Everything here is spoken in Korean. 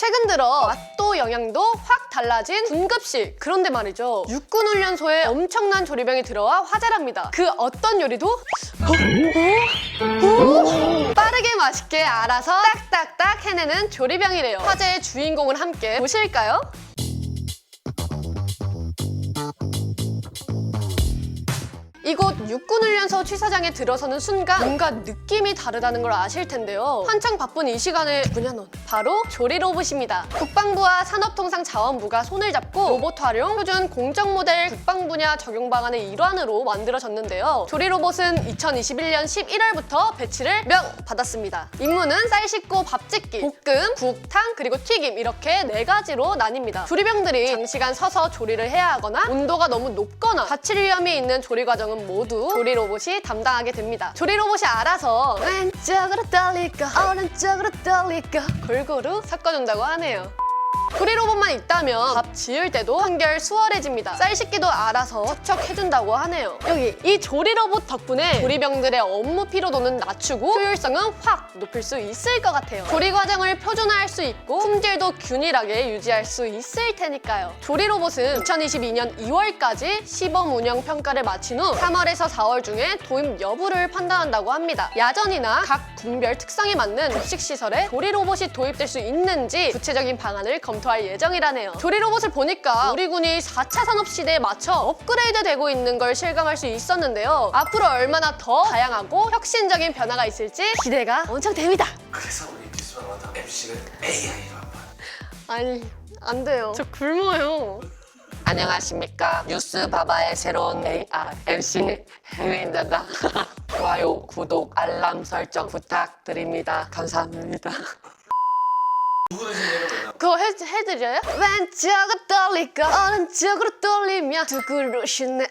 최근 들어 맛도 영양도 확 달라진 군급식. 그런데 말이죠. 육군 훈련소에 엄청난 조리병이 들어와 화제랍니다. 그 어떤 요리도 어? 어? 빠르게 맛있게 알아서 딱딱딱 해내는 조리병이래요. 화제의 주인공을 함께 보실까요? 이곳 육군훈련소 취사장에 들어서는 순간 뭔가 느낌이 다르다는 걸 아실 텐데요. 한창 바쁜 이 시간에 넌? 바로 조리 로봇입니다. 국방부와 산업통상자원부가 손을 잡고 로봇 활용, 표준 공정 모델 국방 분야 적용 방안의 일환으로 만들어졌는데요. 조리 로봇은 2021년 11월부터 배치를 명 받았습니다. 임무는 쌀 씻고 밥 짓기, 볶음, 국, 탕, 그리고 튀김 이렇게 네 가지로 나뉩니다. 조리병들이 장시간 서서 조리를 해야 하거나 온도가 너무 높거나 다칠 위험이 있는 조리 과정은 모두 조리 로봇이 담당하게 됩니다. 조리 로봇이 알아서 왼쪽으로 돌리고 오른쪽으로 돌리고 골고루 섞어준다고 하네요. 조리 로봇만 있다면 밥 지을 때도 한결 수월해집니다. 쌀 씻기도 알아서 척척 해준다고 하네요. 여기 이 조리 로봇 덕분에 조리병들의 업무 피로도는 낮추고 효율성은 확 높일 수 있을 것 같아요. 조리 과정을 표준화할 수 있고 품질도 균일하게 유지할 수 있을 테니까요. 조리 로봇은 2022년 2월까지 시범 운영 평가를 마친 후 3월에서 4월 중에 도입 여부를 판단한다고 합니다. 야전이나 각 군별 특성에 맞는 급식 시설에 조리 로봇이 도입될 수 있는지 구체적인 방안을 검 토할 예정이라네요. 조리 로봇을 보니까 우리 군이 4차 산업 시대에 맞춰 업그레이드 되고 있는 걸 실감할 수 있었는데요. 앞으로 얼마나 더 다양하고 혁신적인 변화가 있을지 기대가 엄청 됩니다. 그래서 우리 기술마다 MC는 AI로 한번 아니, 안 돼요. 저 굶어요. 안녕하십니까 뉴스 바바의 새로운 AI MC 해윈다다 좋아요 구독 알람 설정 부탁드립니다 감사합니다 누구 대신에는 해, 해드려요? 왼쪽으로 돌리고 오른쪽으로 돌리며 두 그릇이네